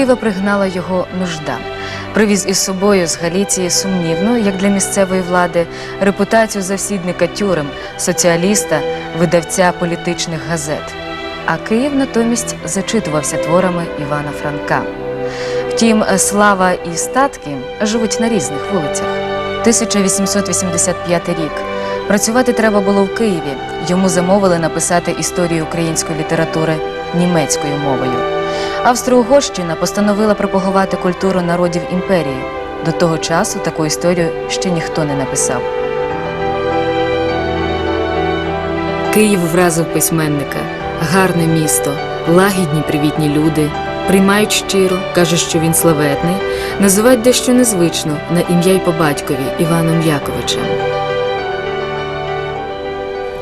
Києва пригнала його нужда. Привіз із собою з Галіції сумнівну, як для місцевої влади, репутацію завсідника тюрем, соціаліста, видавця політичних газет. А Київ натомість зачитувався творами Івана Франка. Втім, слава і статки живуть на різних вулицях. 1885 рік. Працювати треба було в Києві. Йому замовили написати історію української літератури німецькою мовою. Австро-Угорщина постановила пропагувати культуру народів імперії. До того часу таку історію ще ніхто не написав. Київ вразив письменника. Гарне місто, лагідні привітні люди. Приймають щиро, кажуть, що він славетний, називають дещо незвично на ім'я й по батькові Іваном Яковичем.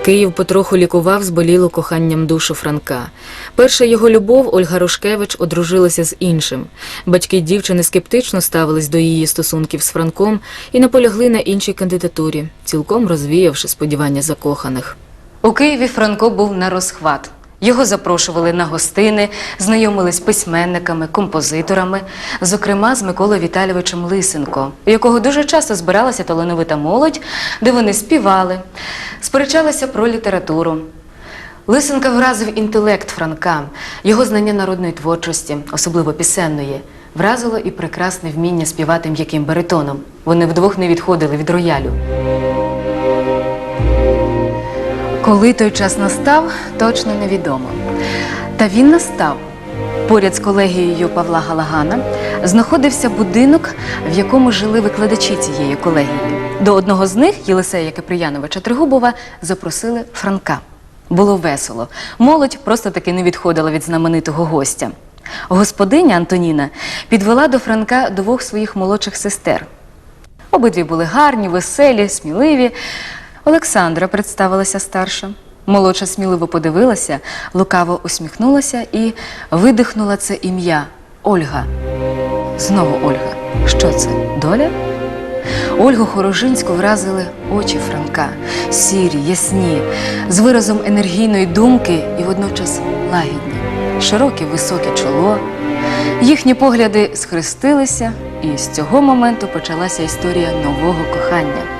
Київ потроху лікував зболілу коханням душу Франка. Перша його любов Ольга Рушкевич одружилася з іншим. Батьки дівчини скептично ставились до її стосунків з Франком і наполягли на іншій кандидатурі, цілком розвіявши сподівання закоханих. У Києві Франко був на розхват. Його запрошували на гостини, знайомились з письменниками, композиторами, зокрема з Миколою Віталійовичем Лисенко, у якого дуже часто збиралася талановита молодь, де вони співали, сперечалися про літературу. Лисенка вразив інтелект Франка, його знання народної творчості, особливо пісенної, вразило і прекрасне вміння співати м'яким баритоном. Вони вдвох не відходили від роялю. Коли той час настав, точно невідомо. Та він настав. Поряд з колегією Павла Галагана знаходився будинок, в якому жили викладачі цієї колегії. До одного з них, Єлисея Киприяновича Тригубова, запросили Франка. Було весело. Молодь просто таки не відходила від знаменитого гостя. Господиня Антоніна підвела до Франка двох своїх молодших сестер. Обидві були гарні, веселі, сміливі. Олександра представилася старша. Молодша сміливо подивилася, лукаво усміхнулася і видихнула це ім'я Ольга. Знову Ольга. Що це? Доля? Ольгу Хорожинську вразили очі Франка, сірі, ясні, з виразом енергійної думки і водночас лагідні, широке високе чоло. Їхні погляди схрестилися, і з цього моменту почалася історія нового кохання.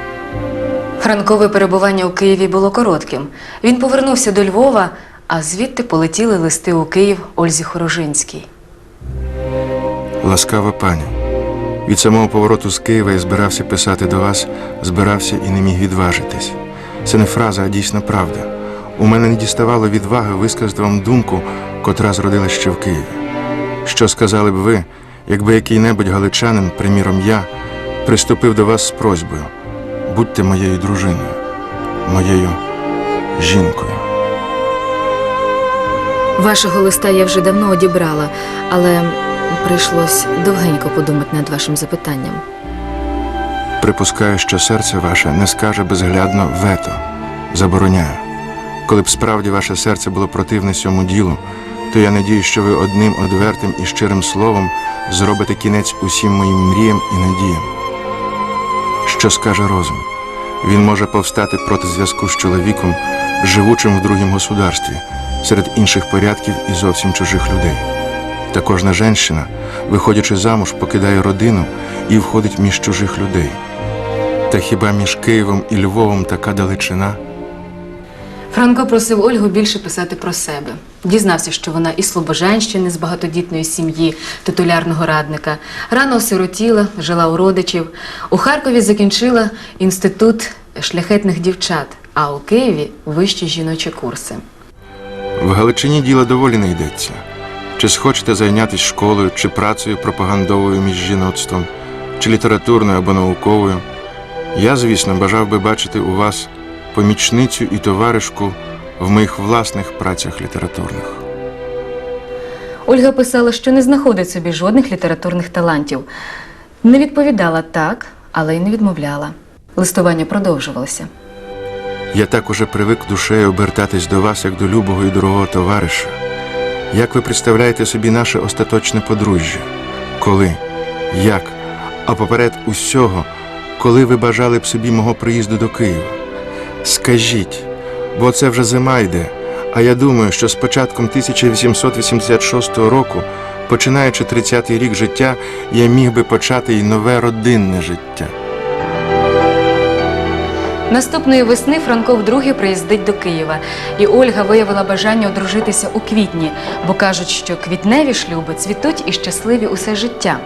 Франкове перебування у Києві було коротким. Він повернувся до Львова, а звідти полетіли листи у Київ Ользі Хорожинській. Ласкава пані. Від самого повороту з Києва я збирався писати до вас, збирався і не міг відважитись. Це не фраза, а дійсна правда. У мене не діставало відваги висказати вам думку, котра зродилась ще в Києві. Що сказали б ви, якби який-небудь галичанин, приміром я, приступив до вас з просьбою будьте моєю дружиною, моєю жінкою. Вашого листа я вже давно одібрала, але прийшлось довгенько подумати над вашим запитанням. Припускаю, що серце ваше не скаже безглядно вето, забороняю. Коли б справді ваше серце було противне цьому ділу, то я надію, що ви одним одвертим і щирим словом зробите кінець усім моїм мріям і надіям. Що скаже розум? Він може повстати проти зв'язку з чоловіком, живучим в другім государстві, серед інших порядків і зовсім чужих людей. Та кожна жінка, виходячи замуж, покидає родину і входить між чужих людей. Та хіба між Києвом і Львовом така далечина? Франко просив Ольгу більше писати про себе. Дізнався, що вона із Слобожанщини з багатодітної сім'ї, титулярного радника, рано осиротіла, жила у родичів. У Харкові закінчила інститут шляхетних дівчат, а у Києві вищі жіночі курси. В Галичині діло доволі не йдеться. Чи схочете зайнятися школою, чи працею пропагандовою між жіноцтвом, чи літературною або науковою? Я, звісно, бажав би бачити у вас помічницю і товаришку в моїх власних працях літературних. Ольга писала, що не знаходить собі жодних літературних талантів. Не відповідала так, але й не відмовляла. Листування продовжувалося. Я так уже привик душею обертатись до вас як до любого і дорогого товариша. Як ви представляєте собі наше остаточне подружжя? Коли? Як? А поперед усього, коли ви бажали б собі мого приїзду до Києва? Скажіть, бо це вже зима йде, а я думаю, що з початком 1886 року Починаючи 30-й рік життя, я міг би почати й нове родинне життя. Наступної весни Франко вдруге приїздить до Києва, і Ольга виявила бажання одружитися у квітні, бо кажуть, що квітневі шлюби цвітуть і щасливі усе життя.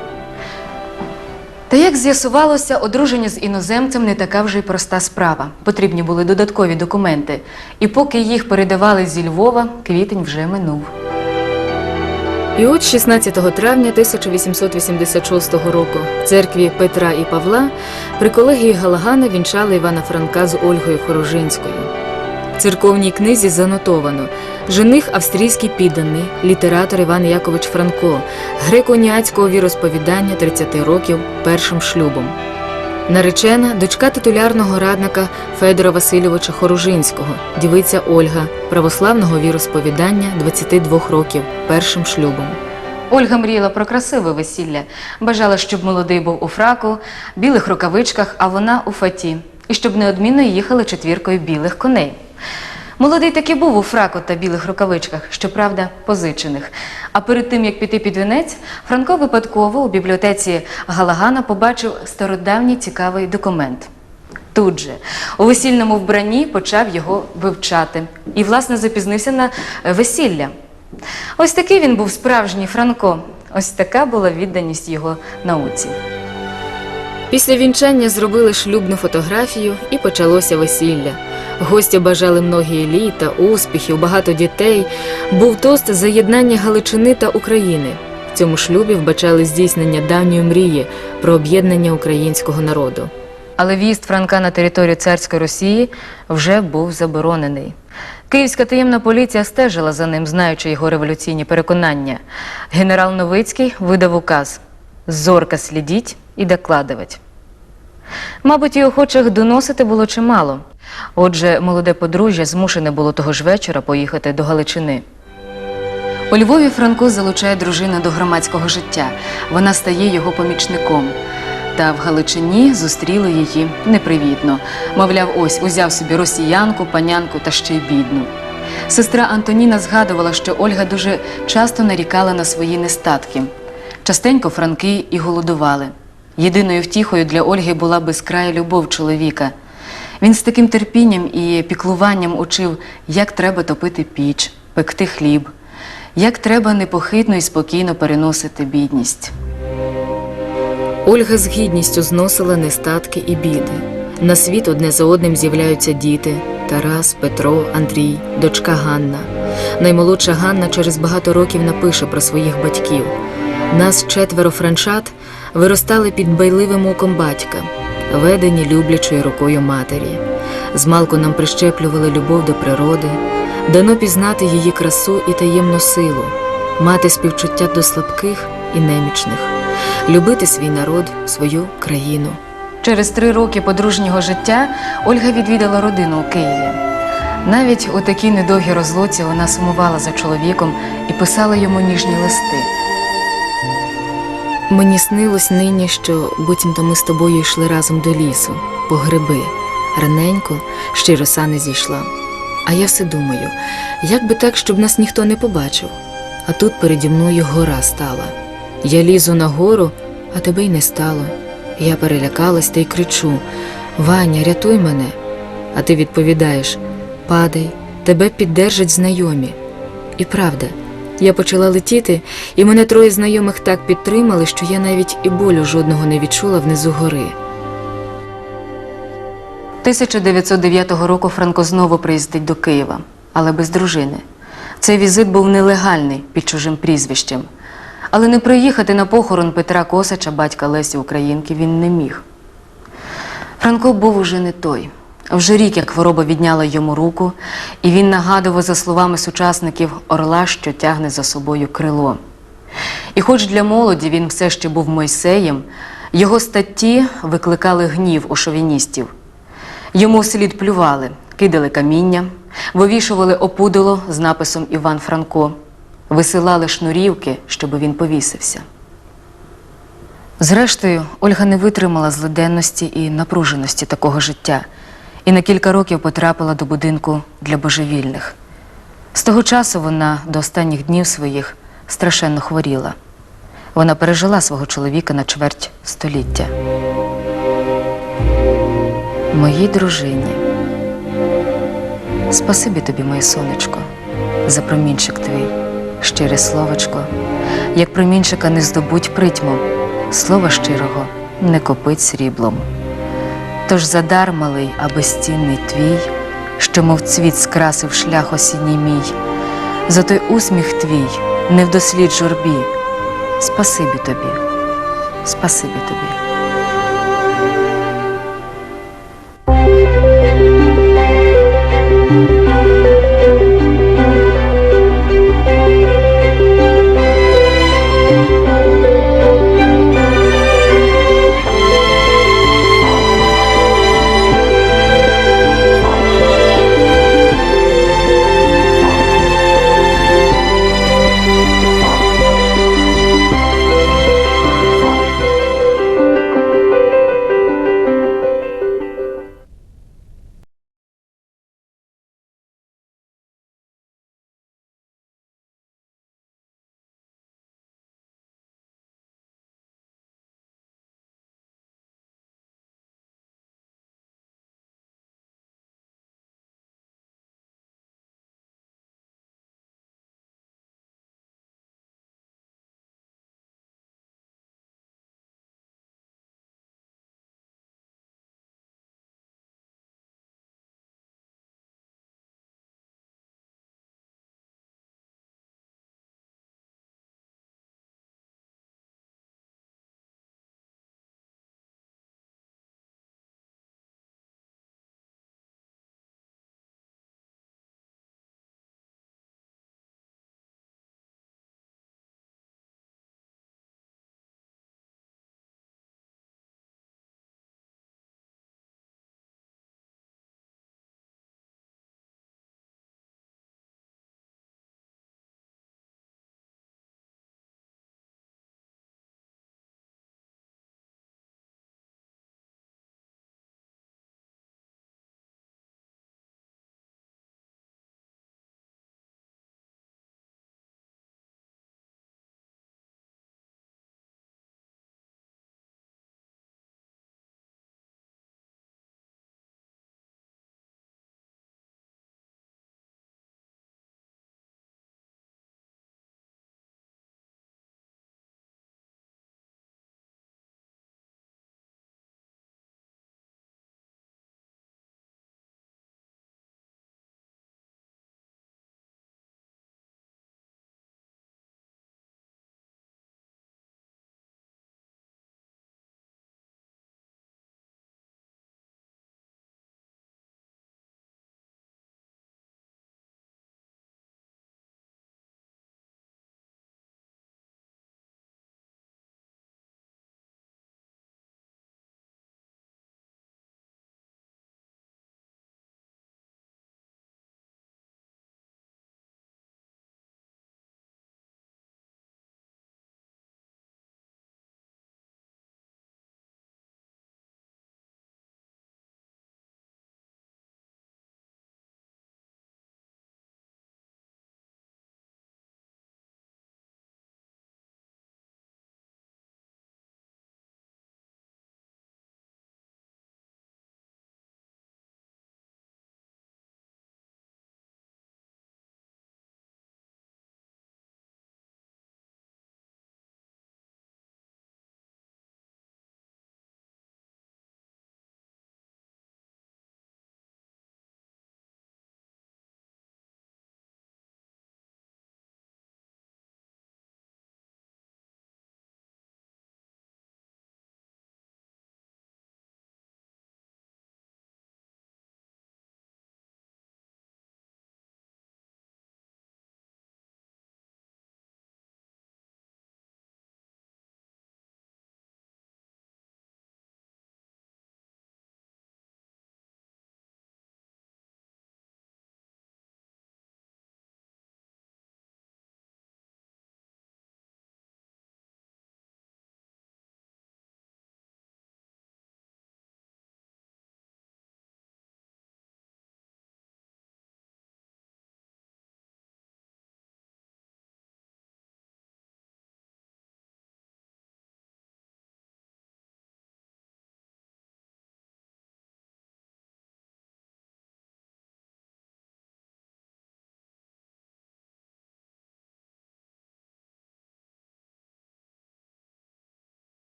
Та як з'ясувалося, одруження з іноземцем не така вже й проста справа. Потрібні були додаткові документи. І поки їх передавали зі Львова, квітень вже минув. І от 16 травня 1886 року в церкві Петра і Павла при колегії Галагана вінчали Івана Франка з Ольгою Хорожинською. Церковній книзі занотовано жених австрійський підданий, літератор Іван Якович Франко, греко-ніацького віросповідання 30 років першим шлюбом. Наречена дочка титулярного радника Федора Васильовича Хоружинського, дівиця Ольга, православного віросповідання 22 років першим шлюбом. Ольга мріяла про красиве весілля, бажала, щоб молодий був у фраку, білих рукавичках, а вона у фаті, і щоб неодмінно їхали четвіркою білих коней. Молодий таки був у фраку та білих рукавичках, щоправда, позичених. А перед тим, як піти під вінець, Франко випадково у бібліотеці Галагана побачив стародавній цікавий документ. Тут же, у весільному вбранні, почав його вивчати і, власне, запізнився на весілля. Ось такий він був справжній Франко. Ось така була відданість його науці. Після вінчання зробили шлюбну фотографію і почалося весілля. Гості бажали многії літа, успіхів, багато дітей. Був тост за єднання Галичини та України. В цьому шлюбі вбачали здійснення давньої мрії про об'єднання українського народу. Але в'їзд Франка на територію царської Росії вже був заборонений. Київська таємна поліція стежила за ним, знаючи його революційні переконання. Генерал Новицький видав указ зорка слідіть і докладувати. Мабуть, і охочих доносити було чимало. Отже, молоде подружжя змушене було того ж вечора поїхати до Галичини. У Львові Франко залучає дружину до громадського життя. Вона стає його помічником. Та в Галичині зустріли її непривітно. Мовляв, ось узяв собі росіянку, панянку та ще й бідну. Сестра Антоніна згадувала, що Ольга дуже часто нарікала на свої нестатки. Частенько франки і голодували. Єдиною втіхою для Ольги була безкрая любов чоловіка. Він з таким терпінням і піклуванням учив, як треба топити піч, пекти хліб, як треба непохитно і спокійно переносити бідність. Ольга з гідністю зносила нестатки і біди. На світ одне за одним з'являються діти Тарас, Петро, Андрій, дочка Ганна. Наймолодша Ганна через багато років напише про своїх батьків. Нас четверо франчат виростали під байливим оком батька, ведені люблячою рукою матері. Змалку нам прищеплювали любов до природи, дано пізнати її красу і таємну силу, мати співчуття до слабких і немічних, любити свій народ, свою країну. Через три роки подружнього життя Ольга відвідала родину у Києві. Навіть у такій недовгій розлуці вона сумувала за чоловіком і писала йому ніжні листи. Мені снилось нині, що буцімто ми з тобою йшли разом до лісу, по гриби. Раненько ще роса не зійшла. А я все думаю, як би так, щоб нас ніхто не побачив. А тут переді мною гора стала. Я лізу на гору, а тебе й не стало. Я перелякалась та й кричу: Ваня, рятуй мене. А ти відповідаєш: Падай, тебе піддержать знайомі. І правда, я почала летіти, і мене троє знайомих так підтримали, що я навіть і болю жодного не відчула внизу гори. 1909 року Франко знову приїздить до Києва, але без дружини. Цей візит був нелегальний під чужим прізвищем. Але не приїхати на похорон Петра Косача, батька Лесі Українки, він не міг. Франко був уже не той. Вже рік, як хвороба відняла йому руку, і він нагадував, за словами сучасників, орла, що тягне за собою крило. І хоч для молоді він все ще був Мойсеєм, його статті викликали гнів у шовіністів. Йому вслід плювали, кидали каміння, вивішували опудало з написом Іван Франко, висилали шнурівки, щоб він повісився. Зрештою, Ольга не витримала злиденності і напруженості такого життя і на кілька років потрапила до будинку для божевільних. З того часу вона до останніх днів своїх страшенно хворіла. Вона пережила свого чоловіка на чверть століття. Моїй дружині. Спасибі тобі, моє сонечко, за промінчик твій, щире словечко, як промінчика не здобуть притьмом, слова щирого не копить сріблом. Тож задар малий, а безцінний твій, що, мов цвіт скрасив шлях осінній мій, за той усміх твій, не вдослід журбі. Спасибі тобі, спасибі тобі.